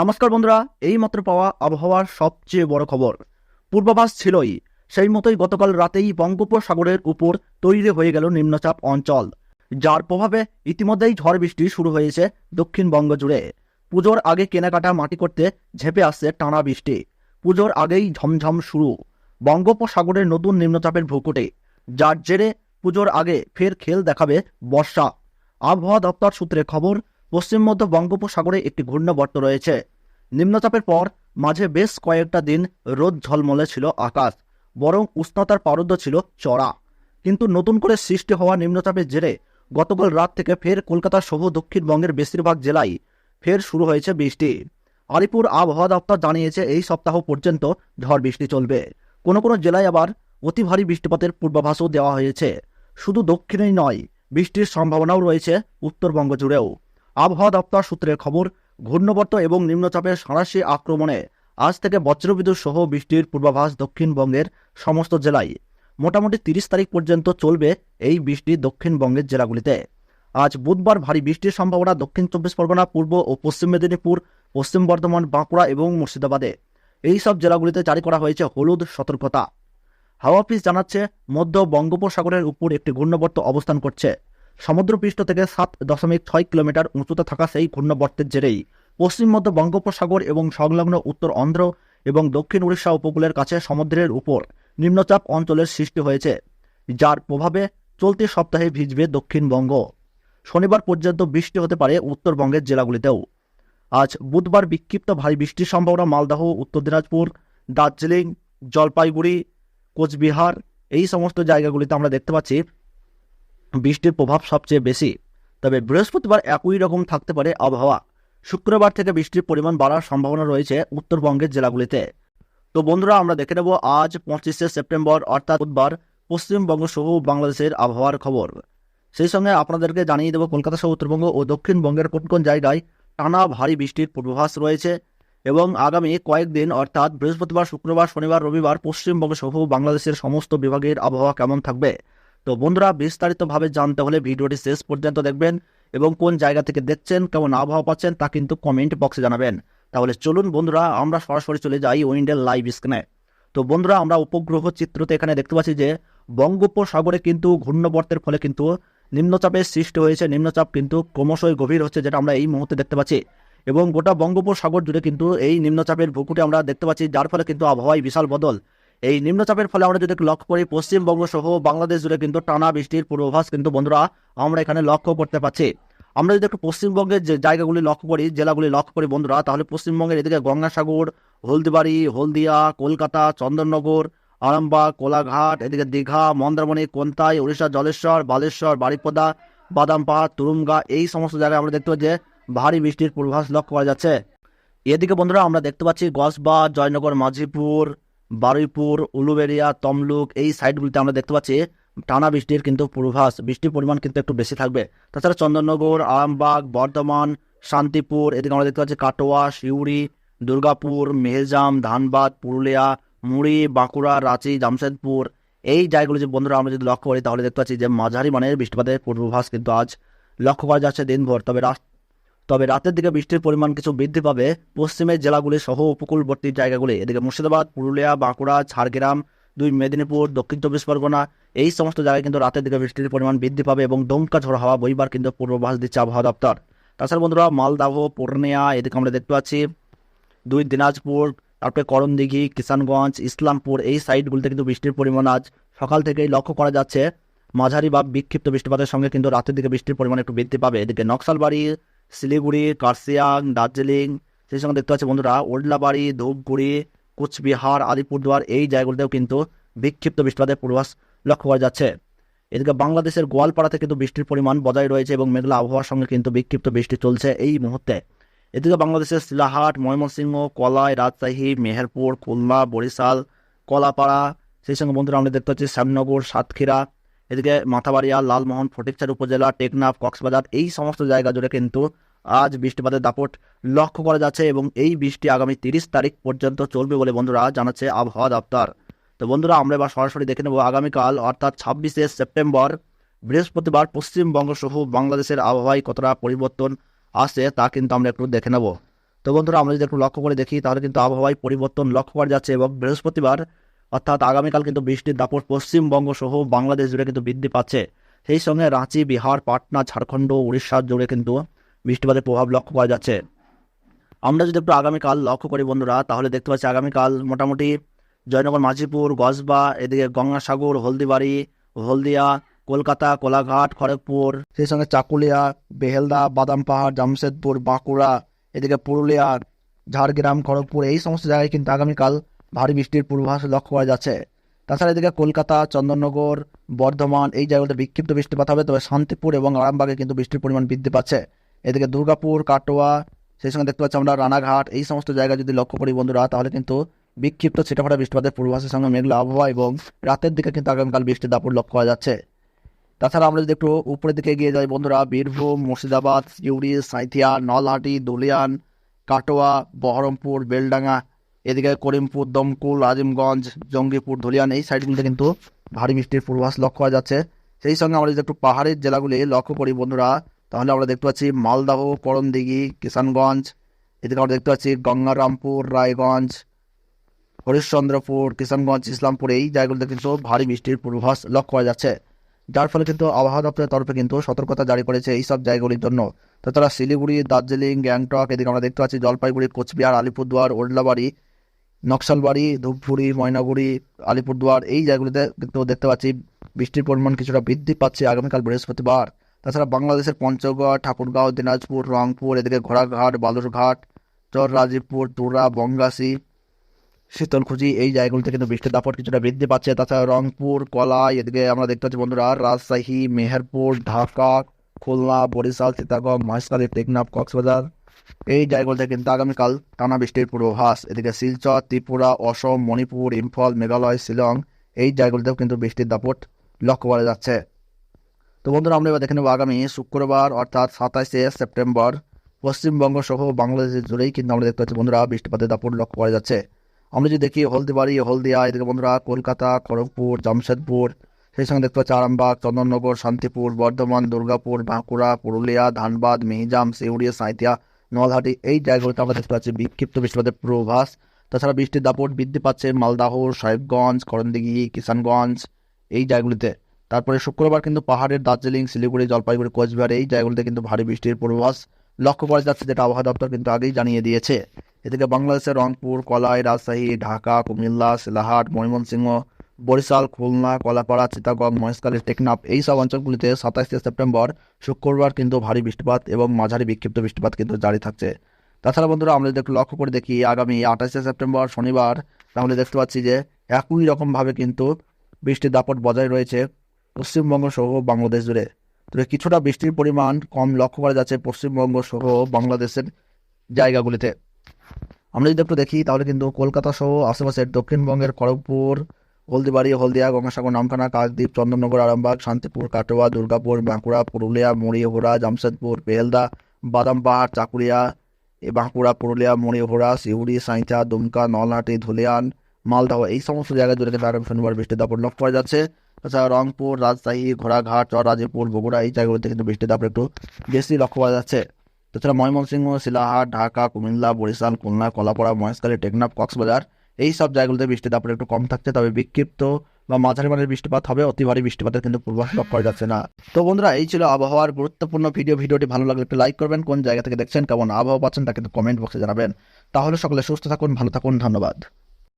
নমস্কার বন্ধুরা এই মাত্র পাওয়া আবহাওয়ার সবচেয়ে বড় খবর। পূর্বাভাস ছিলই, সেই মতোই গতকাল রাতেই বঙ্গোপসাগরের উপর তৈরি হয়ে গেল নিম্নচাপ অঞ্চল। যার প্রভাবে ইতিমধ্যেই ঝড় বৃষ্টি শুরু হয়েছে দক্ষিণবঙ্গ জুড়ে। পুজোর আগে কেনাকাটা মাটি করতে ঝেঁপে আসছে টানা বৃষ্টি। পুজোর আগেই ঝমঝম শুরু। বঙ্গোপসাগরের নতুন নিম্নচাপের ভূকুটে, যার জেরে পুজোর আগে ফের খেল দেখাবে বর্ষা। আবহাওয়া দপ্তর সূত্রে খবর, পশ্চিম মধ্য বঙ্গোপসাগরে একটি ঘূর্ণবর্ত রয়েছে। নিম্নচাপের পর মাঝে বেশ কয়েকটা দিন রোদ ঝলমলে ছিল আকাশ, বরং উষ্ণতার পারদ্য ছিল চড়া। কিন্তু নতুন করে সৃষ্টি হওয়া নিম্নচাপের জেরে গতকাল রাত থেকে ফের কলকাতা সহ দক্ষিণবঙ্গের বেশিরভাগ জেলায় ফের শুরু হয়েছে বৃষ্টি। আলিপুর আবহাওয়া দপ্তর জানিয়েছে, এই সপ্তাহ পর্যন্ত ঝড় বৃষ্টি চলবে। কোনো কোনো জেলায় আবার অতি ভারী বৃষ্টিপাতের পূর্বাভাসও দেওয়া হয়েছে। শুধু দক্ষিণেই নয়, বৃষ্টির সম্ভাবনাও রয়েছে উত্তরবঙ্গ জুড়েও। আবহাওয়া দপ্তর সূত্রের খবর ঘূর্ণবর্ত এবং নিম্নচাপের সাঁড়াশি আক্রমণে আজ থেকে বজ্রবিদ্যুৎ সহ বৃষ্টির পূর্বাভাস দক্ষিণবঙ্গের সমস্ত জেলায়। মোটামুটি তিরিশ তারিখ পর্যন্ত চলবে এই বৃষ্টি দক্ষিণবঙ্গের জেলাগুলিতে। আজ বুধবার ভারী বৃষ্টির সম্ভাবনা দক্ষিণ চব্বিশ পরগনা, পূর্ব ও পশ্চিম মেদিনীপুর, পশ্চিম বর্ধমান, বাঁকুড়া এবং মুর্শিদাবাদে। এই সব জেলাগুলিতে জারি করা হয়েছে হলুদ সতর্কতা। হাওয়া অফিস জানাচ্ছে মধ্য বঙ্গোপসাগরের উপর একটি ঘূর্ণবর্ত অবস্থান করছে। সমুদ্রপৃষ্ঠ থেকে সাত দশমিক ছয় কিলোমিটার উঁচুতে থাকা সেই ঘূর্ণবর্তের জেরেই পশ্চিম মধ্য বঙ্গোপসাগর এবং সংলগ্ন উত্তর অন্ধ্র এবং দক্ষিণ উড়িষ্যা উপকূলের কাছে সমুদ্রের উপর নিম্নচাপ অঞ্চলের সৃষ্টি হয়েছে, যার প্রভাবে চলতি সপ্তাহে ভিজবে দক্ষিণবঙ্গ। শনিবার পর্যন্ত বৃষ্টি হতে পারে উত্তরবঙ্গের জেলাগুলিতেও। আজ বুধবার বিক্ষিপ্ত ভারী বৃষ্টির সম্ভাবনা মালদহ, উত্তর দিনাজপুর, দার্জিলিং, জলপাইগুড়ি, কোচবিহার, এই সমস্ত জায়গাগুলিতে আমরা দেখতে পাচ্ছি বৃষ্টির প্রভাব সবচেয়ে বেশি। তবে বৃহস্পতিবার একই রকম থাকতে পারে আবহাওয়া। শুক্রবার থেকে বৃষ্টির পরিমাণ বাড়ার সম্ভাবনা রয়েছে উত্তরবঙ্গের জেলাগুলিতে। তো বন্ধুরা, আমরা দেখে নেব আজ পঁচিশে সেপ্টেম্বর, অর্থাৎ বুধবার, পশ্চিমবঙ্গ সহ বাংলাদেশের আবহাওয়ার খবর। সেই সঙ্গে আপনাদেরকে জানিয়ে দেবো, কলকাতা সহ উত্তরবঙ্গ ও দক্ষিণবঙ্গের কোন কোন জায়গায় টানা ভারী বৃষ্টির পূর্বাভাস রয়েছে। এবং আগামী কয়েকদিন, অর্থাৎ বৃহস্পতিবার, শুক্রবার, শনিবার, রবিবার পশ্চিমবঙ্গ সহ বাংলাদেশের সমস্ত বিভাগের আবহাওয়া কেমন থাকবে? তো বন্ধুরা, বিস্তারিতভাবে জানতে হলে ভিডিওটি শেষ পর্যন্ত দেখবেন এবং কোন জায়গা থেকে দেখছেন, কেমন আবহাওয়া পাচ্ছেন তা কিন্তু কমেন্ট বক্সে জানাবেন। তাহলে চলুন বন্ধুরা, আমরা সরাসরি চলে যাই উইন্ডের লাইভ স্ক্রিনে তো বন্ধুরা, আমরা উপগ্রহ চিত্রতে এখানে দেখতে পাচ্ছি যে, বঙ্গোপসাগরে কিন্তু ঘূর্ণবর্তের ফলে কিন্তু নিম্নচাপের সৃষ্টি হয়েছে। নিম্নচাপ কিন্তু ক্রমশই গভীর হচ্ছে, যেটা আমরা এই মুহূর্তে দেখতে পাচ্ছি। এবং গোটা বঙ্গোপসাগর জুড়ে কিন্তু এই নিম্নচাপের ভূকুটে আমরা দেখতে পাচ্ছি, যার ফলে কিন্তু আবহাওয়ায় বিশাল বদল। এই নিম্নচাপের ফলে আমরা যদি লক্ষ্য করি, পশ্চিমবঙ্গ সহ বাংলাদেশ জুড়ে কিন্তু টানা বৃষ্টির পূর্বাভাস কিন্তু বন্ধুরা আমরা এখানে লক্ষ্য করতে পারছি আমরা যদি একটু পশ্চিমবঙ্গের যে জায়গাগুলি লক্ষ্য করি, জেলাগুলি লক্ষ্য করি বন্ধুরা, তাহলে পশ্চিমবঙ্গের এদিকে গঙ্গাসাগর, হলদিবাড়ি, হলদিয়া, কলকাতা, চন্দননগর, আরামবাগ, কোলাঘাট, এদিকে দীঘা, মন্দারমণি, কোন্তাই, উড়িষ্যা, জলেশ্বর, বালেশ্বর, বারিপদা, বাদামপাড়, তুরুমগা, এই সমস্ত জায়গায় আমরা দেখতে পাচ্ছি যে ভারী বৃষ্টির পূর্বাভাস লক্ষ্য করা যাচ্ছে। এদিকে বন্ধুরা আমরা দেখতে পাচ্ছি গসবা জয়নগর, মাঝিপুর বারুইপুর, উলুবেড়িয়া, তমলুক এই সাইডগুলিতে আমরা দেখতে পাচ্ছি টানা বৃষ্টির কিন্তু পূর্বাভাস। বৃষ্টির পরিমাণ কিন্তু একটু বেশি থাকবে। তাছাড়া চন্দননগর, আরামবাগ, বর্ধমান, শান্তিপুর, এদিকে আমরা দেখতে পাচ্ছি কাটোয়া, শিউড়ি, দুর্গাপুর মেহেজাম ধানবাদ, পুরুলিয়া, মুড়ি, বাঁকুড়া, রাঁচি, জামশেদপুর। এই জায়গাগুলো যে বন্ধুরা আমরা যদি লক্ষ্য করি তাহলে দেখতে পাচ্ছি যে মাঝারি মানের বৃষ্টিপাতের পূর্বাভাস কিন্তু আজ লক্ষ্য করা যাচ্ছে দিনভর। তবে রাত তবে রাতের দিকে বৃষ্টির পরিমাণ কিছু বৃদ্ধি পাবে। পশ্চিমের জেলাগুলি সহ উপকূলবর্তী জায়গাগুলি, এদিকে মুর্শিদাবাদ, পুরুলিয়া, বাঁকুড়া, ঝাড়গ্রাম, দুই মেদিনীপুর, দক্ষিণ চব্বিশ পরগনা, এই সমস্ত জায়গায় কিন্তু রাতের দিকে বৃষ্টির পরিমাণ বৃদ্ধি পাবে এবং দমকা ঝড় হওয়া বইবার কিন্তু পূর্বাভাস দিচ্ছে আবহাওয়া দপ্তর। তাছাড়া বন্ধুরা মালদাহ পূর্ণিয়া এদিকে আমরা দেখতে পাচ্ছি, দুই দিনাজপুর, তারপরে করণদিঘি, কিষানগঞ্জ, ইসলামপুর, এই সাইডগুলিতে কিন্তু বৃষ্টির পরিমাণ আজ সকাল থেকেই লক্ষ্য করা যাচ্ছে। মাঝারি বা বিক্ষিপ্ত বৃষ্টিপাতের সঙ্গে কিন্তু রাতের দিকে বৃষ্টির পরিমাণ একটু বৃদ্ধি পাবে। এদিকে নকশালবাড়ি শিলিগুড়ি কার্সিয়াং দার্জিলিং সেই সঙ্গে দেখতে পাচ্ছি বন্ধুরা। ওডলাবাড়ি ধূপগুড়ি, কুচবিহার, আলিপুরদুয়ার, এই জায়গাগুলিতেও কিন্তু বিক্ষিপ্ত বৃষ্টিপাতের পূর্বাস লক্ষ্য করা যাচ্ছে। এদিকে বাংলাদেশের গোয়ালপাড়াতে কিন্তু বৃষ্টির পরিমাণ বজায় রয়েছে এবং মেঘলা আবহাওয়ার সঙ্গে কিন্তু বিক্ষিপ্ত বৃষ্টি চলছে এই মুহূর্তে। এদিকে বাংলাদেশের শিলাহাট, ময়মনসিংহ, কলাই, রাজশাহী, মেহেরপুর, খুলনা, বরিশাল, কলাপাড়া, সেই সঙ্গে বন্ধুরা আমরা দেখতে পাচ্ছি শ্যামনগর, সাতক্ষীরা এদিকে মাথাবাড়িয়া, লালমোহন ফটিকচার উপজেলা, টেকনাফ, কক্সবাজার এই সমস্ত জায়গা জুড়ে কিন্তু আজ বৃষ্টিপাতের দাপট লক্ষ্য করা যাচ্ছে এবং এই বৃষ্টি আগামী তিরিশ তারিখ পর্যন্ত চলবে বলে বন্ধুরা জানাচ্ছে আবহাওয়া দপ্তর। তো বন্ধুরা, আমরা এবার সরাসরি দেখে নেব আগামীকাল, অর্থাৎ ছাব্বিশে সেপ্টেম্বর, বৃহস্পতিবার পশ্চিমবঙ্গ সহ বাংলাদেশের আবহাওয়ায় কতটা পরিবর্তন আসে তা কিন্তু আমরা একটু দেখে নেব। তো বন্ধুরা, আমরা যদি একটু লক্ষ্য করে দেখি, তাহলে কিন্তু আবহাওয়ায় পরিবর্তন লক্ষ্য করা যাচ্ছে এবং বৃহস্পতিবার অর্থাৎ আগামীকাল কিন্তু বৃষ্টির দাপট পশ্চিমবঙ্গ সহ বাংলাদেশ জুড়ে কিন্তু বৃদ্ধি পাচ্ছে। সেই সঙ্গে রাঁচি, বিহার, পাটনা, ঝাড়খণ্ড উড়িষ্যা জুড়ে কিন্তু বৃষ্টিপাতের প্রভাব লক্ষ্য করা যাচ্ছে। আমরা যদি একটু আগামীকাল লক্ষ্য করি বন্ধুরা, তাহলে দেখতে পাচ্ছি আগামীকাল মোটামুটি জয়নগর, মাঝিপুর গসবা এদিকে গঙ্গাসাগর, হলদিবাড়ি, হলদিয়া, কলকাতা, কোলাঘাট, খড়গপুর, সেই সঙ্গে চাকুলিয়া, বেহেলদা, বাদাম পাহাড়, জামশেদপুর, বাঁকুড়া, এদিকে পুরুলিয়া, ঝাড়গ্রাম, খড়গপুর, এই সমস্ত জায়গায় কিন্তু আগামীকাল ভারী বৃষ্টির পূর্বাভাস লক্ষ্য করা যাচ্ছে। তাছাড়া এদিকে কলকাতা, চন্দননগর, বর্ধমান এই জায়গাগুলোতে বিক্ষিপ্ত বৃষ্টিপাত হবে, তবে শান্তিপুর এবং আরামবাগে কিন্তু বৃষ্টির পরিমাণ বৃদ্ধি পাচ্ছে। এদিকে দুর্গাপুর, কাটোয়া, সেই সঙ্গে দেখতে পাচ্ছি আমরা রানাঘাট, এই সমস্ত জায়গা যদি লক্ষ্য করি বন্ধুরা, তাহলে কিন্তু বিক্ষিপ্ত ছিটাফাটা বৃষ্টিপাতের পূর্বাভাসের সঙ্গে মেঘলা আবহাওয়া এবং রাতের দিকে কিন্তু আগামীকাল বৃষ্টির দাপট লক্ষ্য করা যাচ্ছে। তাছাড়া আমরা যদি একটু উপরের দিকে এগিয়ে যাই বন্ধুরা, বীরভূম, মুর্শিদাবাদ, সিউড়ি, সাঁইথিয়া, নলহাটি, দুলিয়ান, কাটোয়া, বহরমপুর, বেলডাঙ্গা এদিকে করিমপুর, দমকুল, আজিমগঞ্জ, জঙ্গিপুর, ধুলিয়ান, এই সাইডগুলিতে কিন্তু ভারী বৃষ্টির পূর্বাভাস লক্ষ্য করা যাচ্ছে। সেই সঙ্গে আমরা যদি একটু পাহাড়ের জেলাগুলি লক্ষ্য করি বন্ধুরা, তাহলে আমরা দেখতে পাচ্ছি মালদাহ করণদিঘি, কিষানগঞ্জ, এদিকে আমরা দেখতে পাচ্ছি গঙ্গারামপুর, রায়গঞ্জ, হরিশ্চন্দ্রপুর, কিষানগঞ্জ, ইসলামপুর, এই জায়গাগুলোতে কিন্তু ভারী বৃষ্টির পূর্বাভাস লক্ষ্য করা যাচ্ছে। যার ফলে কিন্তু আবহাওয়া দপ্তরের তরফে কিন্তু সতর্কতা জারি করেছে এই সব জায়গাগুলির জন্য। তাছাড়া শিলিগুড়ি, দার্জিলিং, গ্যাংটক, এদিকে আমরা দেখতে পাচ্ছি জলপাইগুড়ি, কোচবিহার, আলিপুরদুয়ার ওডলাবাড়ি নকশালবাড়ি, ধূপগুড়ি, ময়নাগুড়ি, আলিপুরদুয়ার, এই জায়গাগুলিতে কিন্তু দেখতে পাচ্ছি বৃষ্টির পরিমাণ কিছুটা বৃদ্ধি পাচ্ছে আগামীকাল বৃহস্পতিবার। তাছাড়া বাংলাদেশের পঞ্চগড়, ঠাকুরগাঁও, দিনাজপুর, রংপুর, এদিকে ঘোড়াঘাট, বালুরঘাট চর রাজীবপুর তুরা বঙ্গাসী শীতলকুচি, এই জায়গাগুলিতে কিন্তু বৃষ্টির দাপট কিছুটা বৃদ্ধি পাচ্ছে। তাছাড়া রংপুর, কলাই, এদিকে আমরা দেখতে পাচ্ছি বন্ধুরা রাজশাহী, মেহেরপুর, ঢাকা, খুলনা, বরিশাল, চিটাগং, মহেশখালী, টেকনাফ, কক্সবাজার। এই জায়গাগুলিতে কিন্তু আগামীকাল টানা বৃষ্টির পূর্বাভাস। এদিকে শিলচর, ত্রিপুরা, অসম, মণিপুর, ইম্ফল, মেঘালয়, শিলং, এই জায়গাগুলিতেও কিন্তু বৃষ্টির দাপট লক্ষ্য করা যাচ্ছে। তো বন্ধুরা, আমরা এবার দেখে নেব আগামী শুক্রবার, অর্থাৎ সাতাশে সেপ্টেম্বর, পশ্চিমবঙ্গ সহ বাংলাদেশ জুড়েই কিন্তু আমরা দেখতে পাচ্ছি বন্ধুরা, বৃষ্টিপাতের দাপট লক্ষ্য করা যাচ্ছে। আমরা যদি দেখি হলদিবাড়ি, হলদিয়া, এদিকে বন্ধুরা, কলকাতা, খড়গপুর, জামশেদপুর, সেই সঙ্গে দেখতে পাচ্ছি আরামবাগ, চন্দননগর, শান্তিপুর, বর্ধমান, দুর্গাপুর, বাঁকুড়া, পুরুলিয়া, ধানবাদ, মিহিজাম, সিউড়ি, সাঁইথিয়া নলহাটি, এই জায়গাগুলোতে আমরা দেখতে পাচ্ছি বিক্ষিপ্ত বৃষ্টিপাতের পূর্বাভাস তাছাড়া বৃষ্টির দাপট বৃদ্ধি পাচ্ছে মালদাহ সাহেবগঞ্জ, করণদিঘি, কিষানগঞ্জ, এই জায়গাগুলিতে। তারপরে শুক্রবার কিন্তু পাহাড়ের দার্জিলিং, শিলিগুড়ি, জলপাইগুড়ি, কোচবিহার এই জায়গাগুলিতে কিন্তু ভারী বৃষ্টির পূর্বাভাস লক্ষ্য করা যাচ্ছে, যেটা আবহাওয়া দপ্তর কিন্তু আগেই জানিয়ে দিয়েছে। এদিকে বাংলাদেশের রংপুর, কলাই, রাজশাহী, ঢাকা, কুমিল্লা, শিলাহাট, ময়মনসিংহ বরিশাল, খুলনা, কলাপাড়া, চিটাগং, মহেশখালী, টেকনাফ এই সব অঞ্চলগুলিতে সাতাশে সেপ্টেম্বর শুক্রবার কিন্তু ভারী বৃষ্টিপাত এবং মাঝারি বিক্ষিপ্ত বৃষ্টিপাত কিন্তু জারি থাকছে। তাছাড়া বন্ধুরা, আমরা যদি লক্ষ্য করে দেখি, আগামী আঠাশে সেপ্টেম্বর শনিবার, তাহলে দেখতে পাচ্ছি যে একই রকমভাবে কিন্তু বৃষ্টির দাপট বজায় রয়েছে পশ্চিমবঙ্গ সহ বাংলাদেশ জুড়ে। তবে কিছুটা বৃষ্টির পরিমাণ কম লক্ষ্য করা যাচ্ছে পশ্চিমবঙ্গ সহ বাংলাদেশের জায়গাগুলিতে। আমরা যদি একটু দেখি, তাহলে কিন্তু কলকাতা সহ আশেপাশের দক্ষিণবঙ্গের খড়গপুর হলদিবাড়ি, হলদিয়া, গঙ্গাসাগর, নামখানা কাকদ্বীপ চন্দননগর, আরামবাগ, শান্তিপুর, কাটোয়া, দুর্গাপুর, বাঁকুড়া, পুরুলিয়া, মরিহোড়া, জামশেদপুর, বেলদা বাদাম পাহাড় চাকুরিয়া বাঁকুড়া, পুরুলিয়া, মরিহোড়া, সিউড়ি, সাঁইথা, দুমকা, নলহাটি, ধুলিয়ান, মালদহ এই সমস্ত জায়গায় জুড়ে আগামী শনিবার বৃষ্টির দাপট লক্ষ্য করা যাচ্ছে। তাছাড়া রংপুর, রাজশাহী, ঘোড়াঘাট, চররাজীপুর, বগুড়া এই জায়গাগুলিতে কিন্তু বৃষ্টির দাপট একটু বেশি লক্ষ্য করা যাচ্ছে। তাছাড়া ময়মনসিংহ, শিলাহাট, ঢাকা, কুমিল্লা, বরিশাল, খুলনা, কলাপাড়া, মহেশখালী, টেকনাফ, কক্সবাজার এই সব জায়গাগুলোতে বৃষ্টির দাপট একটু কম থাকছে, তবে বিক্ষিপ্ত বা মাঝারি মানের বৃষ্টিপাত হবে, অতি ভারী বৃষ্টিপাতের কিন্তু পূর্বাভাস করা যাচ্ছে না। তো বন্ধুরা, এই ছিল আবহাওয়ার গুরুত্বপূর্ণ ভিডিও। ভিডিওটি ভালো লাগলে একটু লাইক করবেন, কোন জায়গা থেকে দেখছেন, কেমন আবহাওয়া পাচ্ছেন তা কিন্তু কমেন্ট বক্সে জানাবেন। তাহলে সকলে সুস্থ থাকুন, ভালো থাকুন, ধন্যবাদ।